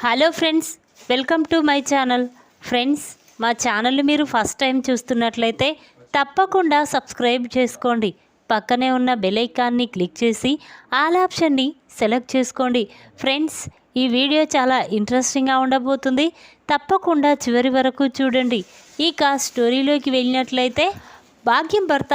Hello friends welcome to my channel. Friends మా ఛానల్ని మీరు ఫస్ట్ టైం చూస్తున్నట్లయితే తప్పకుండా సబ్స్క్రైబ్ చేసుకోండి. పక్కనే ఉన్న బెల్ ఐకాన్ని క్లిక్ చేసి ఆల్ ఆప్షన్ని సెలెక్ట్ చేసుకోండి. ఫ్రెండ్స్ ఈ వీడియో చాలా ఇంట్రెస్టింగ్గా ఉండబోతుంది. తప్పకుండా చివరి వరకు చూడండి. ఇక స్టోరీలోకి వెళ్ళినట్లయితే భాగ్యం భర్త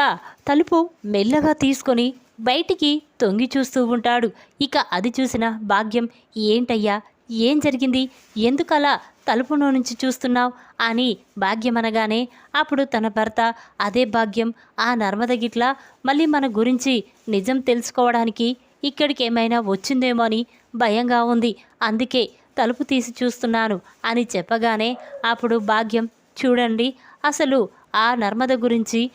తలుపు మెల్లగా తీసుకొని బయటికి తొంగి చూస్తూ ఉంటాడు. ఇక అది చూసిన భాగ్యం ఏంటయ్యా ఏం జరిగింది? ఎందుకలా తలుపులో నుంచి చూస్తున్నావు? అని భాగ్యం అనగానే అప్పుడు తన భర్త అదే భాగ్యం ఆ నర్మద గిట్ల మళ్ళీ మన గురించి నిజం తెలుసుకోవడానికి ఇక్కడికి ఏమైనా వచ్చిందేమో అని భయంగా ఉంది. అందుకే తలుపు తీసి చూస్తున్నాను అని చెప్పగానే అప్పుడు భాగ్యం చూడండి అసలు ఆ నర్మద గురించి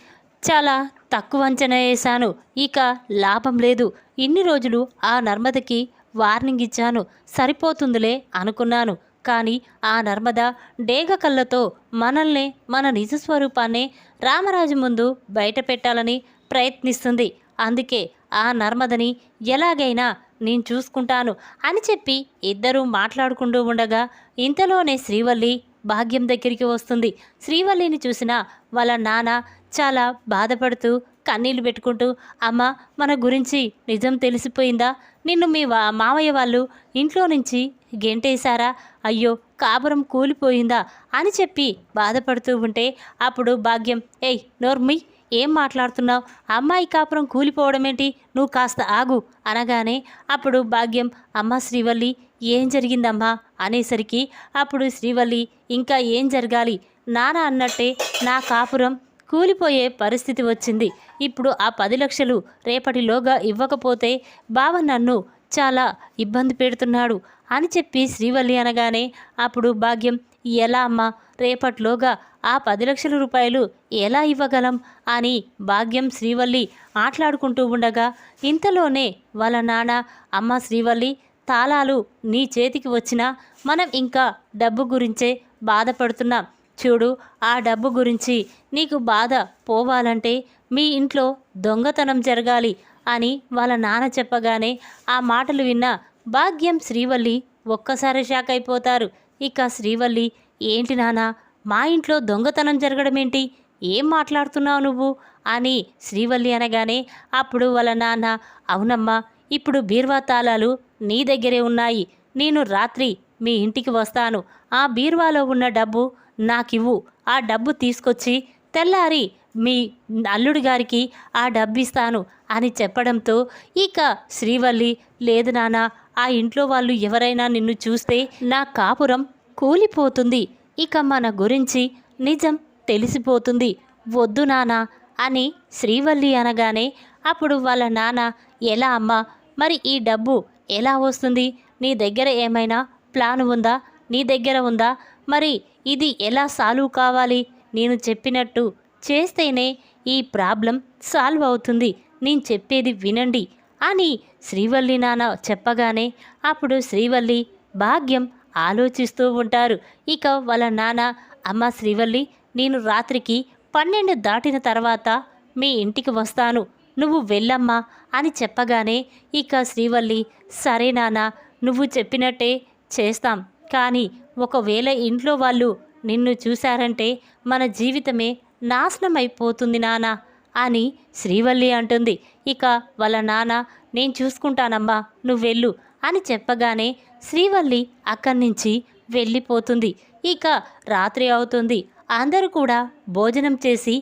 చాలా తక్కువ అంచనా వేశాను. ఇక లాభం లేదు. ఇన్ని రోజులు ఆ నర్మదకి వార్నింగ్ ఇచ్చాను. సరిపోతుందిలే అనుకున్నాను. కానీ ఆ నర్మద డేగ కళ్ళతో మనల్ని మన నిజ స్వరూపాన్ని రామరాజు ముందు బయట పెట్టాలని ప్రయత్నిస్తుంది. అందుకే ఆ నర్మదని ఎలాగైనా నేను చూసుకుంటాను అని చెప్పి ఇద్దరూ మాట్లాడుకుంటూ ఉండగా ఇంతలోనే శ్రీవల్లి భాగ్యం దగ్గరికి వస్తుంది. శ్రీవల్లిని చూసిన వాళ్ళ నాన్న చాలా బాధపడుతూ కన్నీళ్ళు పెట్టుకుంటూ అమ్మ మన గురించి నిజం తెలిసిపోయిందా? నిన్ను మీ మామయ్య మావయ్య వాళ్ళు ఇంట్లో నుంచి గెంటేశారా? అయ్యో కాపురం కూలిపోయిందా? అని చెప్పి బాధపడుతూ ఉంటే అప్పుడు భాగ్యం ఏయ్ నోర్మి ఏం మాట్లాడుతున్నావు? అమ్మాయి కాపురం కూలిపోవడమేంటి? నువ్వు కాస్త ఆగు అనగానే అప్పుడు భాగ్యం అమ్మ శ్రీవల్లి ఏం జరిగిందమ్మా? అనేసరికి అప్పుడు శ్రీవల్లి ఇంకా ఏం జరగాలి? నాన్న అన్నట్టే నా కాపురం కూలిపోయే పరిస్థితి వచ్చింది. ఇప్పుడు ఆ పది లక్షలు రేపటిలోగా ఇవ్వకపోతే బావ నన్ను చాలా ఇబ్బంది పెడుతున్నాడు అని చెప్పి శ్రీవల్లి అనగానే అప్పుడు భాగ్యం ఎలా అమ్మా రేపటిలోగా ఆ పది లక్షల రూపాయలు ఎలా ఇవ్వగలం? అని భాగ్యం శ్రీవల్లి ఆటలాడుకుంటూ ఉండగా ఇంతలోనే వాళ్ళ నాన్న అమ్మ శ్రీవల్లి తాళాలు నీ చేతికి వచ్చినా మనం ఇంకా డబ్బు గురించే బాధపడుతున్నాం. చూడు ఆ డబ్బు గురించి నీకు బాధ పోవాలంటే మీ ఇంట్లో దొంగతనం జరగాలి అని వాళ్ళ నాన్న చెప్పగానే ఆ మాటలు విన్న భాగ్యం శ్రీవల్లి ఒక్కసారి షాక్ అయిపోతారు. ఇక శ్రీవల్లి ఏంటి నాన్న మా ఇంట్లో దొంగతనం జరగడం ఏంటి ఏం మాట్లాడుతున్నావు నువ్వు? అని శ్రీవల్లి అనగానే అప్పుడు వాళ్ళ నాన్న అవునమ్మా ఇప్పుడు బీర్వా తాళాలు నీ దగ్గరే ఉన్నాయి. నేను రాత్రి మీ ఇంటికి వస్తాను. ఆ బీర్వాలో ఉన్న డబ్బు నాకివ్వు. ఆ డబ్బు తీసుకొచ్చి తెల్లారి మీ అల్లుడి గారికి ఆ డబ్బు ఇస్తాను అని చెప్పడంతో ఇక శ్రీవల్లి లేదు నాన్న ఆ ఇంట్లో వాళ్ళు ఎవరైనా నిన్ను చూస్తే నా కాపురం కూలిపోతుంది. ఇక మన గురించి నిజం తెలిసిపోతుంది. వద్దు నానా అని శ్రీవల్లి అనగానే అప్పుడు వాళ్ళ నాన్న ఎలా అమ్మ మరి ఈ డబ్బు ఎలా వస్తుంది? నీ దగ్గర ఏమైనా ప్లాన్ ఉందా? నీ దగ్గర ఉందా? మరి ఇది ఎలా సాల్వ్ కావాలి? నేను చెప్పినట్టు చేస్తేనే ఈ ప్రాబ్లం సాల్వ్ అవుతుంది. నేను చెప్పేది వినండి అని శ్రీవల్లి నాన్న చెప్పగానే అప్పుడు శ్రీవల్లి భాగ్యం ఆలోచిస్తూ ఉంటారు. ఇక వాళ్ళ నాన్న అమ్మ శ్రీవల్లి నేను రాత్రికి పన్నెండు దాటిన తర్వాత మీ ఇంటికి వస్తాను. నువ్వు వెళ్ళమ్మా అని చెప్పగానే ఇక శ్రీవల్లి సరే నాన్న నువ్వు చెప్పినట్టే చేస్తాం. కానీ ఒకవేళ ఇంట్లో వాళ్ళు నిన్ను చూశారంటే మన జీవితమే నాశనం అయిపోతుంది నాన్న అని శ్రీవల్లి అంటుంది. ఇక వాళ్ళ నాన్న నేను చూసుకుంటానమ్మా నువ్వెళ్ళు అని చెప్పగానే శ్రీవల్లి అక్కడి నుంచి వెళ్ళిపోతుంది. ఇక రాత్రి అవుతుంది. అందరూ కూడా భోజనం చేసి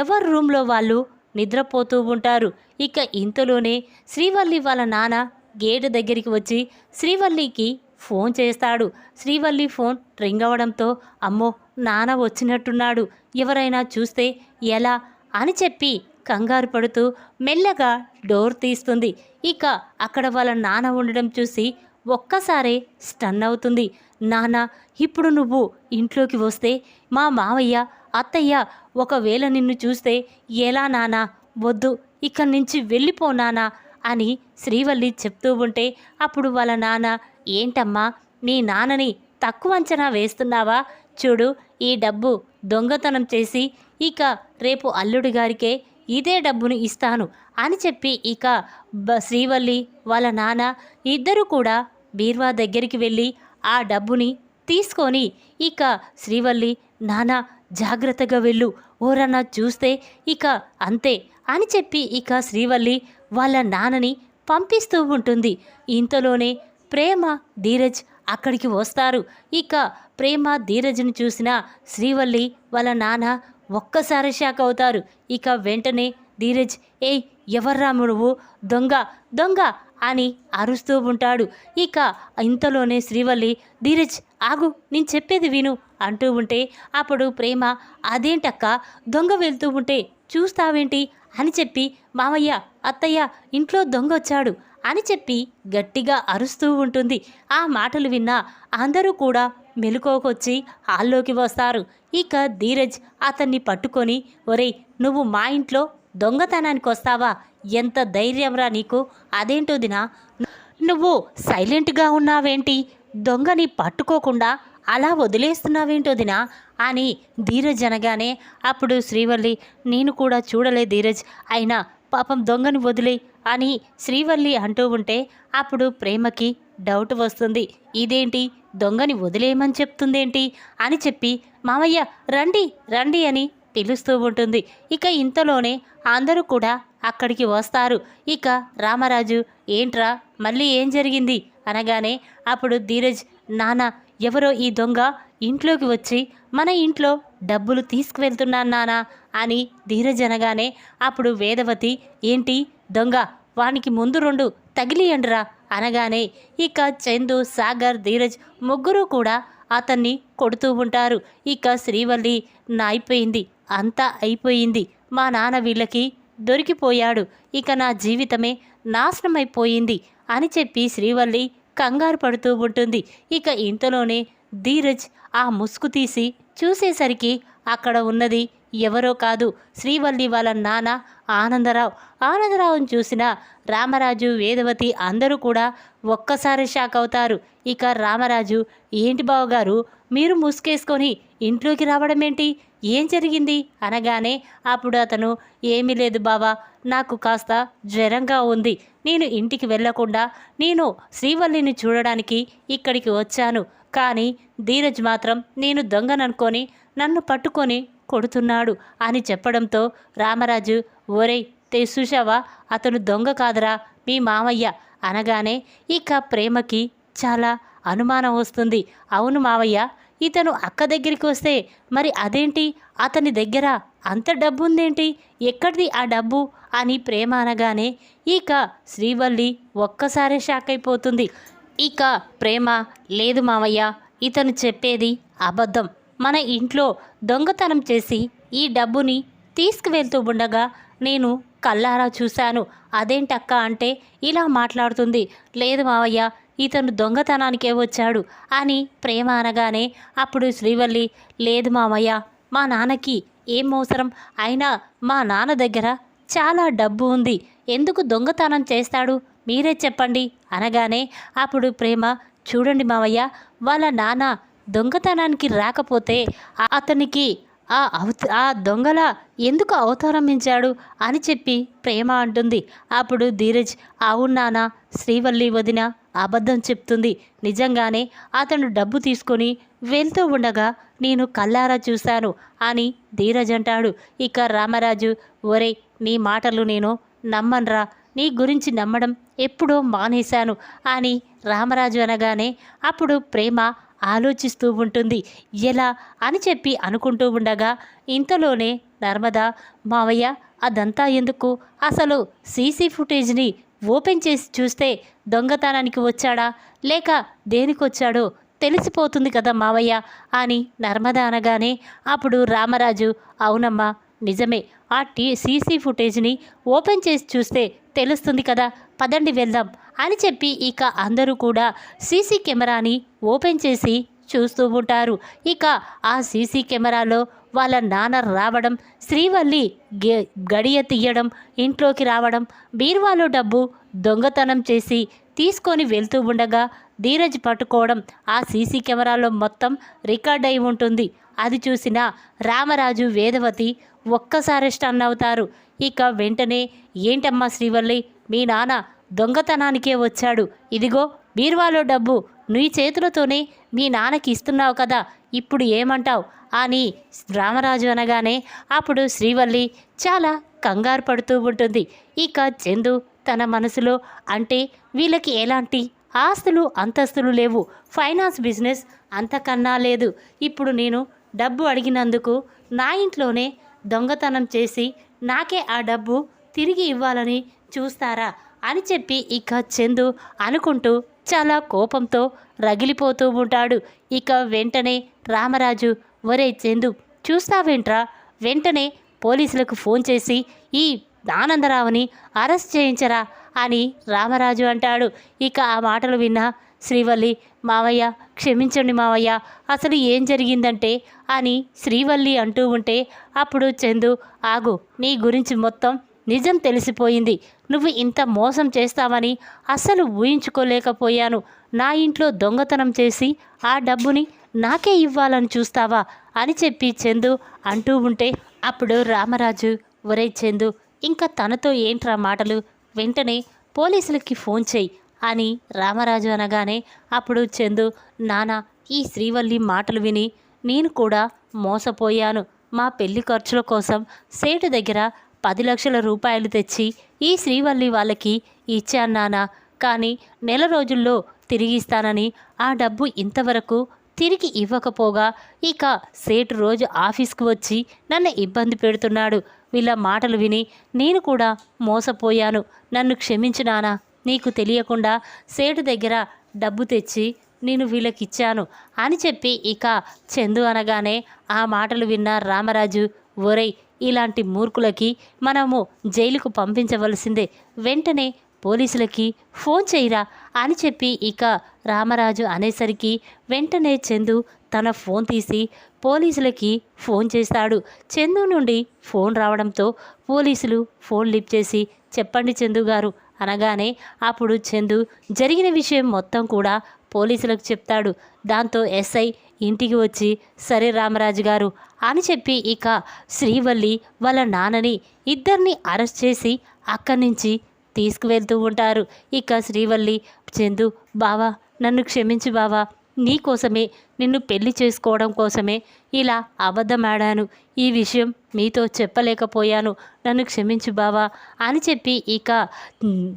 ఎవరి రూమ్లో వాళ్ళు నిద్రపోతూ ఉంటారు. ఇక ఇంతలోనే శ్రీవల్లి వాళ్ళ నాన్న గేటు దగ్గరికి వచ్చి శ్రీవల్లికి ఫోన్ చేస్తాడు. శ్రీవల్లి ఫోన్ రింగ్ అవ్వడంతో అమ్మో నాన్న వచ్చినట్టున్నాడు. ఎవరైనా చూస్తే ఎలా అని చెప్పి కంగారు పడుతూ మెల్లగా డోర్ తీస్తుంది. ఇక అక్కడ వాళ్ళ నాన్న ఉండడం చూసి ఒక్కసారే స్టన్ అవుతుంది. నాన్న ఇప్పుడు నువ్వు ఇంట్లోకి వస్తే మా మావయ్య అత్తయ్య ఒకవేళ నిన్ను చూస్తే ఎలా నానా వద్దు ఇక్కడి నుంచి వెళ్ళిపో నానా అని శ్రీవల్లి చెప్తూ ఉంటే అప్పుడు వాళ్ళ నాన్న ఏంటమ్మా నీ నాన్నని తక్కువ అంచనా వేస్తున్నావా? చూడు ఈ డబ్బు దొంగతనం చేసి ఇక రేపు అల్లుడి గారికే ఇదే డబ్బును ఇస్తాను అని చెప్పి ఇక బ శ్రీవల్లి వాళ్ళ నాన్న ఇద్దరు కూడా బీర్వా దగ్గరికి వెళ్ళి ఆ డబ్బుని తీసుకొని ఇక శ్రీవల్లి నాన్న జాగ్రత్తగా వెళ్ళు. ఓరన్నా చూస్తే ఇక అంతే అని చెప్పి ఇక శ్రీవల్లి వాళ్ళ నాన్నని పంపిస్తూ ఉంటుంది. ఇంతలోనే ప్రేమ ధీరజ్ అక్కడికి వస్తారు. ఇక ప్రేమ ధీరజ్ని చూసిన శ్రీవల్లి వాళ్ళ నాన్న ఒక్కసారి షాక్ అవుతారు. ఇక వెంటనే ధీరజ్ ఏయ్ ఎవర్రా నువ్వు? దొంగ దొంగ! అని అరుస్తూ ఉంటాడు. ఇక ఇంతలోనే శ్రీవల్లి ధీరజ్ ఆగు నేను చెప్పేది విను అంటూ ఉంటే అప్పుడు ప్రేమ అదేంటక్క? దొంగ వెళ్తూ ఉంటే చూస్తావేంటి? అని చెప్పి మామయ్య అత్తయ్య ఇంట్లో దొంగ వచ్చాడు అని చెప్పి గట్టిగా అరుస్తూ ఉంటుంది. ఆ మాటలు విన్న అందరూ కూడా మెలుకోకొచ్చి హాల్లోకి వస్తారు. ఇక ధీరజ్ అతన్ని పట్టుకొని ఒరేయ్ నువ్వు మా ఇంట్లో దొంగతనానికి వస్తావా? ఎంత ధైర్యంరా నీకు? అదేంటో దినా నువ్వు సైలెంట్గా ఉన్నావేంటి? దొంగని పట్టుకోకుండా అలా వదిలేస్తున్నావేంటో దినా అని ధీరజ్ అనగానే అప్పుడు శ్రీవల్లి నేను కూడా చూడలే ధీరజ్ అయినా పాపం దొంగని వదిలే అని శ్రీవల్లి అంటూ ఉంటే అప్పుడు ప్రేమకి డౌట్ వస్తుంది. ఇదేంటి? దొంగని వదిలేయమని చెప్తుందేంటి? అని చెప్పి మామయ్య రండి రండి అని పిలుస్తూ ఉంటుంది. ఇక ఇంతలోనే అందరూ కూడా అక్కడికి వస్తారు. ఇక రామరాజు ఏంట్రా మళ్ళీ ఏం జరిగింది? అనగానే అప్పుడు ధీరజ్ నాన్న ఎవరో ఈ దొంగ ఇంట్లోకి వచ్చి మన ఇంట్లో డబ్బులు తీసుకువెళ్తున్నాను నానా అని ధీరజ్ అనగానే అప్పుడు వేదవతి ఏంటి దొంగ వానికి ముందు రెండు తగిలియండురా అనగానే ఇక చందు సాగర్ ధీరజ్ ముగ్గురు కూడా అతన్ని కొడుతూ ఉంటారు. ఇక శ్రీవల్లి నా అయిపోయింది అంతా అయిపోయింది మా నాన్న వీళ్ళకి దొరికిపోయాడు ఇక నా జీవితమే నాశనమైపోయింది అని చెప్పి శ్రీవల్లి కంగారు పడుతూ ఉంటుంది. ఇక ఇంతలోనే ధీరజ్ ఆ ముసుగు తీసి చూసేసరికి అక్కడ ఉన్నది ఎవరో కాదు శ్రీవల్లి వాళ్ళ నాన్న ఆనందరావు. ఆనందరావును చూసిన రామరాజు వేదవతి అందరూ కూడా ఒక్కసారి షాక్ అవుతారు. ఇక రామరాజు ఏంటి బావగారు మీరు ముసుకేసుకొని ఇంట్లోకి రావడం ఏంటి ఏం జరిగింది? అనగానే అప్పుడు అతను ఏమీ లేదు బావా నాకు కాస్త జ్వరంగా ఉంది. నేను ఇంటికి వెళ్ళకుండా నేను శ్రీవల్లిని చూడడానికి ఇక్కడికి వచ్చాను. కానీ ధీరజ్ మాత్రం నేను దొంగననుకొని నన్ను పట్టుకొని కొడుతున్నాడు అని చెప్పడంతో రామరాజు ఒరేయ్ తే సుషావా అతను దొంగ కాదురా మీ మామయ్య అనగానే ఇక ప్రేమకి చాలా అనుమానం వస్తుంది. అవును మావయ్య ఇతను అక్క దగ్గరికి వస్తే మరి అదేంటి? అతని దగ్గర అంత డబ్బు ఉందేంటి ఎక్కడిది ఆ డబ్బు? అని ప్రేమ అనగానే ఇక శ్రీవల్లి ఒక్కసారే షాక్ అయిపోతుంది ఇక ప్రేమ లేదు మావయ్య ఇతను చెప్పేది అబద్ధం. మన ఇంట్లో దొంగతనం చేసి ఈ డబ్బుని తీసుకువెళ్తూ ఉండగా నేను కల్లారా చూశాను. అదేంటక్క అంటే ఇలా మాట్లాడుతుంది. లేదు మావయ్య ఇతను దొంగతనానికే వచ్చాడు అని ప్రేమ అనగానే అప్పుడు శ్రీవల్లి లేదు మామయ్య మా నాన్నకి ఏం అవసరం? అయినా మా నాన్న దగ్గర చాలా డబ్బు ఉంది. ఎందుకు దొంగతనం చేస్తాడు? మీరే చెప్పండి. అనగానే అప్పుడు ప్రేమ చూడండి మావయ్య వాళ్ళ నాన్న దొంగతనానికి రాకపోతే అతనికి ఆ అవత ఆ దొంగల ఎందుకు అవతారమించాడు అని చెప్పి ప్రేమ అంటుంది. అప్పుడు ధీరజ్ అవునానా నాన్న శ్రీవల్లి వదిన అబద్ధం చెప్తుంది. నిజంగానే అతను డబ్బు తీసుకొని వెళ్తూ ఉండగా నేను కల్లారా చూశాను అని ధీరజ్ అంటాడు. ఇక రామరాజు ఒరే నీ మాటలు నేను నమ్మన్రా. నీ గురించి నమ్మడం ఎప్పుడో మానేశాను అని రామరాజు అనగానే అప్పుడు ప్రేమ ఆలోచిస్తూ ఉంటుంది. ఎలా అని చెప్పి అనుకుంటూ ఉండగా ఇంతలోనే నర్మద మావయ్య అదంతా ఎందుకు? అసలు సీసీ ఫుటేజ్ని ఓపెన్ చేసి చూస్తే దొంగతనానికి వచ్చాడా? లేక దేనికొచ్చాడో తెలిసిపోతుంది కదా మావయ్య అని నర్మద అనగానే అప్పుడు రామరాజు అవునమ్మా నిజమే. ఆ టీ సీసీ ఫుటేజ్ని ఓపెన్ చేసి చూస్తే తెలుస్తుంది కదా పదండి వెళ్దాం అని చెప్పి ఇక అందరూ కూడా సీసీ కెమెరాని ఓపెన్ చేసి చూస్తూ ఉంటారు. ఇక ఆ సీసీ కెమెరాలో వాళ్ళ నాన్న రావడం శ్రీవల్లి గె- గడియ తీయడం ఇంట్లోకి రావడం బీరువాలో డబ్బు దొంగతనం చేసి తీసుకొని వెళ్తూ ఉండగా ధీరజ్ పట్టుకోవడం ఆ సీసీ కెమెరాలో మొత్తం రికార్డ్ అయి ఉంటుంది. అది చూసిన రామరాజు వేదవతి ఒక్కసారి స్టన్ అవుతారు. ఇక వెంటనే ఏంటమ్మా శ్రీవల్లి మీ నాన్న దొంగతనానికే వచ్చాడు. ఇదిగో బీర్వాలో డబ్బు. నీ చేతులతోనే మీ నాన్నకి ఇస్తున్నావు కదా ఇప్పుడు ఏమంటావు? అని రామరాజు అనగానే అప్పుడు శ్రీవల్లి చాలా కంగారు పడుతూ ఉంటుంది. ఇక చందు తన మనసులో అంటే వీళ్ళకి ఎలాంటి ఆస్తులు అంతస్తులు లేవు. ఫైనాన్స్ బిజినెస్ అంతకన్నా లేదు. ఇప్పుడు నేను డబ్బు అడిగినందుకు నా ఇంట్లోనే దొంగతనం చేసి నాకే ఆ డబ్బు తిరిగి ఇవ్వాలని చూస్తారా అని చెప్పి ఇక చందు అనుకుంటూ చాలా కోపంతో రగిలిపోతూ ఉంటాడు. ఇక వెంటనే రామరాజు ఒరే చందు చూస్తావేంట్రా? వెంటనే పోలీసులకు ఫోన్ చేసి ఈ ఆనందరావుని అరెస్ట్ చేయించరా అని రామరాజు అంటాడు. ఇక ఆ మాటలు విన్న శ్రీవల్లి మావయ్య క్షమించండి మావయ్య అసలు ఏం జరిగిందంటే అని శ్రీవల్లి అంటూ ఉంటే అప్పుడు చందు ఆగు నీ గురించి మొత్తం నిజం తెలిసిపోయింది. నువ్వు ఇంత మోసం చేస్తావని అస్సలు ఊహించుకోలేకపోయాను. నా ఇంట్లో దొంగతనం చేసి ఆ డబ్బుని నాకే ఇవ్వాలని చూస్తావా? అని చెప్పి చందు అంటూ ఉంటే అప్పుడు రామరాజు ఒరే చందు ఇంకా తనతో ఏంట్రా మాటలు? వెంటనే పోలీసులకి ఫోన్ చేయి అని రామరాజు అనగానే అప్పుడు చందు నానా ఈ శ్రీవల్లి మాటలు విని నేను కూడా మోసపోయాను. మా పెళ్ళి ఖర్చుల కోసం సేటు దగ్గర పది లక్షల రూపాయలు తెచ్చి ఈ శ్రీవల్లి వాళ్ళకి ఇచ్చాను నాన్న కానీ నెల రోజుల్లో తిరిగిస్తానని ఆ డబ్బు ఇంతవరకు తిరిగి ఇవ్వకపోగా ఇక సేటు రోజు ఆఫీస్కి వచ్చి నన్ను ఇబ్బంది పెడుతున్నాడు. వీళ్ళ మాటలు విని నేను కూడా మోసపోయాను. నన్ను క్షమించినానా నీకు తెలియకుండా సేటు దగ్గర డబ్బు తెచ్చి నేను వీళ్ళకిచ్చాను అని చెప్పి ఇక చందు అనగానే ఆ మాటలు విన్న రామరాజు ఒరేయ్ ఇలాంటి మూర్ఖులకి మనము జైలుకు పంపించవలసిందే. వెంటనే పోలీసులకి ఫోన్ చేయరా అని చెప్పి ఇక రామరాజు అనేసరికి వెంటనే చందు తన ఫోన్ తీసి పోలీసులకి ఫోన్ చేస్తాడు. చందు నుండి ఫోన్ రావడంతో పోలీసులు ఫోన్ లిఫ్ట్ చేసి చెప్పండి చందు గారు అనగానే అప్పుడు చందు జరిగిన విషయం మొత్తం కూడా పోలీసులకు చెప్తాడు. దాంతో ఎస్ఐ ఇంటికి వచ్చి సరే రామరాజు గారు అని చెప్పి ఇక శ్రీవల్లి వాళ్ళ నాన్నని ఇద్దరిని అరెస్ట్ చేసి అక్కడి నుంచి తీసుకువెళ్తూ ఉంటారు. ఇక శ్రీవల్లి చందు బావా నన్ను క్షమించు బావా నీ కోసమే నిన్ను పెళ్ళి చేసుకోవడం కోసమే ఇలా అబద్ధమాడాను. ఈ విషయం మీతో చెప్పలేకపోయాను. నన్ను క్షమించు బావా అని చెప్పి ఇక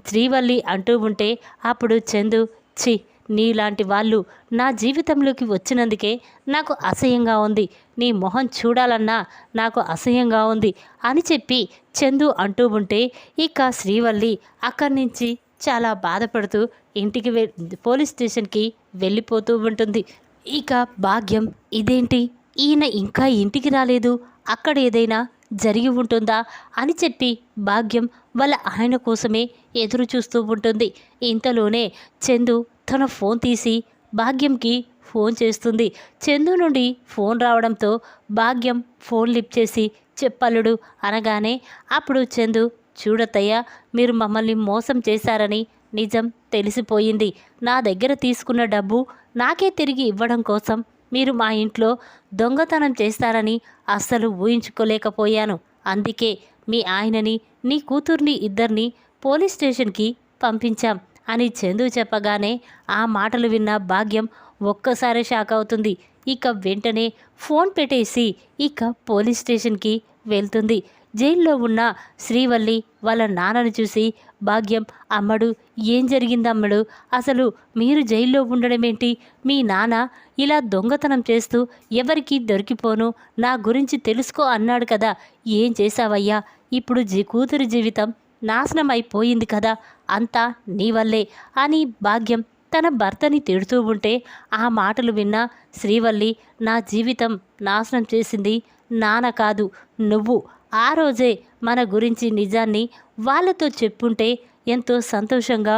శ్రీవల్లి అంటూ ఉంటే అప్పుడు చందు ఛీ నీలాంటి వాళ్ళు నా జీవితంలోకి వచ్చినందుకే నాకు అసహ్యంగా ఉంది. నీ మొహం చూడాలన్నా నాకు అసహ్యంగా ఉంది అని చెప్పి చందు అంటూ ఉంటే ఇక శ్రీవల్లి అక్కడి నుంచి చాలా బాధపడుతూ ఇంటికి వె పోలీస్ స్టేషన్కి వెళ్ళిపోతూ ఉంటుంది. ఇక భాగ్యం ఇదేంటి? ఈయన ఇంకా ఇంటికి రాలేదు. అక్కడ ఏదైనా జరిగి ఉంటుందా? అని చెప్పి భాగ్యం వాళ్ళ ఆయన కోసమే ఎదురు చూస్తూ ఉంటుంది. ఇంతలోనే చందు తన ఫోన్ తీసి భాగ్యంకి ఫోన్ చేస్తుంది. చందు నుండి ఫోన్ రావడంతో భాగ్యం ఫోన్ లిప్ చేసి చెప్పల్లుడు అనగానే అప్పుడు చందు చూడతయ్యా మీరు మమ్మల్ని మోసం చేశారని నిజం తెలిసిపోయింది. నా దగ్గర తీసుకున్న డబ్బు నాకే తిరిగి ఇవ్వడం కోసం మీరు మా ఇంట్లో దొంగతనం చేస్తారని అస్సలు ఊహించుకోలేకపోయాను. అందుకే మీ ఆయనని నీ కూతుర్ని ఇద్దరిని పోలీస్ స్టేషన్కి పంపించాం అని చందు చెప్పగానే ఆ మాటలు విన్న భాగ్యం ఒక్కసారి షాక్ అవుతుంది. ఇక వెంటనే ఫోన్ పెట్టేసి ఇక పోలీస్ స్టేషన్కి వెళ్తుంది. జైల్లో ఉన్న శ్రీవల్లి వాళ్ళ నాన్నను చూసి భాగ్యం అమ్మడు ఏం జరిగిందమ్మడు అసలు మీరు జైల్లో ఉండడమేంటి మీ నాన్న ఇలా దొంగతనం చేస్తూ ఎవరికి దొరికిపోను. నా గురించి తెలుసుకో అన్నాడు కదా. ఏం చేశావయ్యా? ఇప్పుడు జీ కూతురి జీవితం నాశనం అయిపోయింది కదా. అంతా నీ వల్లే. అని భాగ్యం తన భర్తని తిడుతూ ఉంటే ఆ మాటలు విన్న శ్రీవల్లి నా జీవితం నాశనం చేసింది నాన్న కాదు నువ్వు. ఆ రోజే మన గురించి నిజాన్ని వాళ్ళతో చెప్పుంటే ఎంతో సంతోషంగా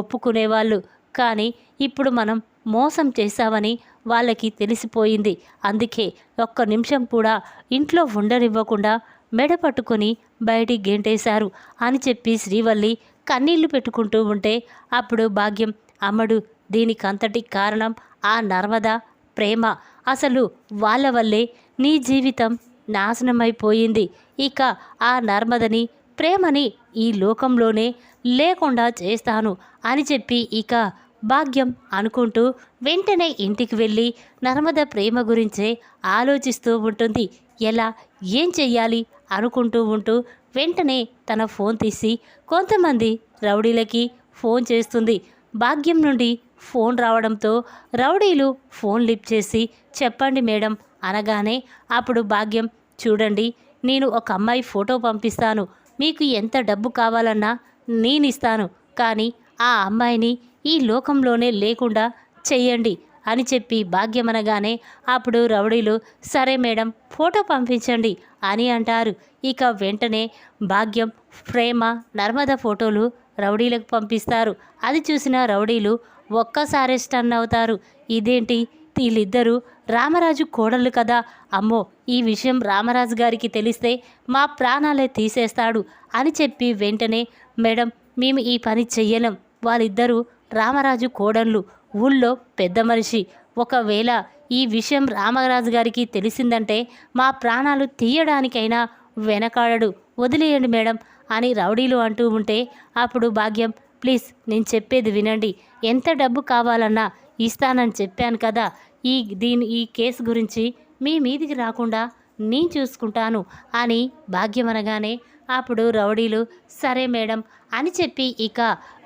ఒప్పుకునేవాళ్ళు. కానీ ఇప్పుడు మనం మోసం చేశామని వాళ్ళకి తెలిసిపోయింది. అందుకే ఒక్క నిమిషం కూడా ఇంట్లో ఉండనివ్వకుండా మెడ పట్టుకొని బయటికి గెంటేశారు అని చెప్పి శ్రీవల్లి కన్నీళ్ళు పెట్టుకుంటూ ఉంటే అప్పుడు భాగ్యం అమ్మడు దీనికంతటి కారణం ఆ నర్మద ప్రేమ. అసలు వాళ్ళ వల్లే నీ జీవితం నాశనమైపోయింది. ఇక ఆ నర్మదని ప్రేమని ఈ లోకంలోనే లేకుండా చేస్తాను అని చెప్పి ఇక భాగ్యం అనుకుంటూ వెంటనే ఇంటికి వెళ్ళి నర్మద ప్రేమ గురించే ఆలోచిస్తూ ఉంటుంది. ఎలా ఏం చెయ్యాలి అనుకుంటూ ఉంటూ వెంటనే తన ఫోన్ తీసి కొంతమంది రౌడీలకి ఫోన్ చేస్తుంది. భాగ్యం నుండి ఫోన్ రావడంతో రౌడీలు ఫోన్ లిఫ్ట్ చేసి చెప్పండి మేడం అనగానే అప్పుడు భాగ్యం చూడండి నేను ఒక అమ్మాయి ఫోటో పంపిస్తాను. మీకు ఎంత డబ్బు కావాలన్నా నేను ఇస్తాను కానీ ఆ అమ్మాయిని ఈ లోకంలోనే లేకుండా చెయ్యండి అని చెప్పి భాగ్యమనగానే అప్పుడు రౌడీలు సరే మేడం ఫోటో పంపించండి అని అంటారు. ఇక వెంటనే భాగ్యం ప్రేమ నర్మద ఫోటోలు రౌడీలకు పంపిస్తారు. అది చూసిన రౌడీలు ఒక్కసారి స్టన్ అవుతారు. ఇదేంటి? వీళ్ళిద్దరూ రామరాజు కోడళ్ళు కదా. అమ్మో ఈ విషయం రామరాజు గారికి తెలిస్తే మా ప్రాణాలే తీసేస్తాడు అని చెప్పి వెంటనే మేడం మేము ఈ పని చెయ్యలేం. వాళ్ళిద్దరూ రామరాజు కోడళ్ళు ఊళ్ళో పెద్ద మనిషి. ఒకవేళ ఈ విషయం రామరాజు గారికి తెలిసిందంటే మా ప్రాణాలు తీయడానికైనా వెనకాడడు. వదిలేయండి మేడం అని రౌడీలు అంటూ ఉంటే అప్పుడు భాగ్యం ప్లీజ్ నేను చెప్పేది వినండి. ఎంత డబ్బు కావాలన్నా ఇస్తానని చెప్పాను కదా. ఈ దీని ఈ కేసు గురించి మీ మీదికి రాకుండా నేను చూసుకుంటాను అని భాగ్యం అనగానే అప్పుడు రౌడీలు సరే మేడం అని చెప్పి ఇక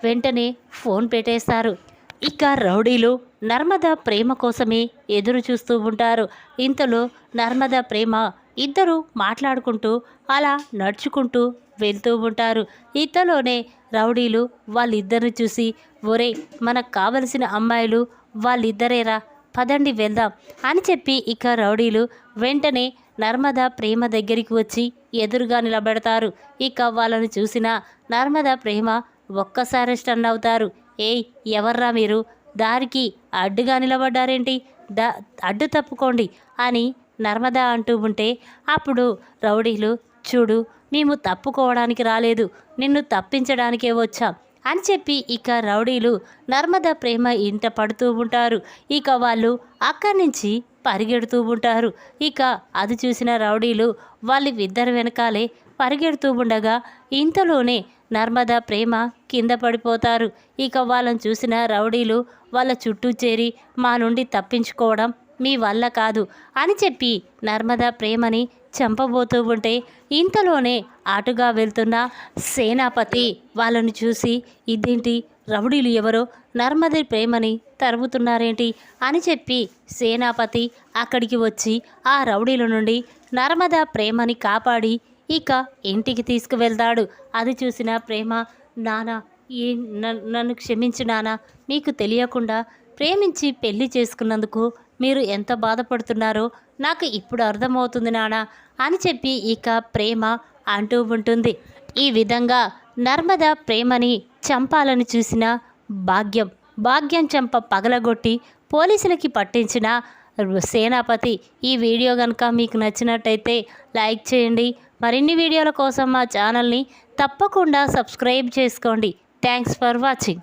వెంటనే ఫోన్ పెట్టేస్తారు. ఇక రౌడీలు నర్మద ప్రేమ కోసమే ఎదురు చూస్తూ ఉంటారు. ఇంతలో నర్మద ప్రేమ ఇద్దరు మాట్లాడుకుంటూ అలా నడుచుకుంటూ వెళ్తూ ఉంటారు. ఇంతలోనే రౌడీలు వాళ్ళిద్దరిని చూసి ఒరే మనకు కావలసిన అమ్మాయిలు వాళ్ళిద్దరేరా పదండి వెళ్దాం అని చెప్పి ఇక రౌడీలు వెంటనే నర్మద ప్రేమ దగ్గరికి వచ్చి ఎదురుగా నిలబెడతారు. ఇక వాళ్ళను చూసిన నర్మద ప్రేమ ఒక్కసారి స్టన్ అవుతారు. ఏయ్ ఎవర్రా మీరు? దారికి అడ్డుగా నిలబడ్డారేంటి? దా అడ్డు తప్పుకోండి అని నర్మద అంటూ ఉంటే అప్పుడు రౌడీలు చూడు మేము తప్పుకోవడానికి రాలేదు నిన్ను తప్పించడానికే వచ్చాం అని చెప్పి ఇక రౌడీలు నర్మద ప్రేమ ఇంట పడుతూ ఉంటారు. ఇక వాళ్ళు అక్కడి నుంచి పరిగెడుతూ ఉంటారు. ఇక అది చూసిన రౌడీలు వాళ్ళు ఇద్దరు వెనకాలే పరిగెడుతూ ఉండగా ఇంతలోనే నర్మద ప్రేమ కింద పడిపోతారు. ఇక వాళ్ళని చూసిన రౌడీలు వాళ్ళ చుట్టూ చేరి మా నుండి తప్పించుకోవడం మీ వల్ల కాదు అని చెప్పి నర్మద ప్రేమని చంపబోతూ ఉంటే ఇంతలోనే అటుగా వెళ్తున్న సేనాపతి వాళ్ళని చూసి ఇదేంటి? రౌడీలు ఎవరో? నర్మది ప్రేమని తరుముతున్నారేంటి అని చెప్పి సేనాపతి అక్కడికి వచ్చి ఆ రౌడీల నుండి నర్మద ప్రేమని కాపాడి ఇక ఇంటికి తీసుకువెళ్తాడు. అది చూసిన ప్రేమ నానా ఏ నన్ను క్షమించు నానా మీకు తెలియకుండా ప్రేమించి పెళ్ళి చేసుకున్నందుకు మీరు ఎంత బాధపడుతున్నారో నాకు ఇప్పుడు అర్థమవుతుంది నానా అని చెప్పి ఇక ప్రేమ అంటూ ఉంటుంది. ఈ విధంగా నర్మద ప్రేమని చంపాలని చూసిన భాగ్యం భాగ్యం చంప పగలగొట్టి పోలీసులకి పట్టించిన సేనాపతి. ఈ వీడియో కనుక మీకు నచ్చినట్టయితే లైక్ చేయండి. మరిన్ని వీడియోల కోసం మా ఛానల్ని తప్పకుండా సబ్స్క్రైబ్ చేసుకోండి. Thanks for watching.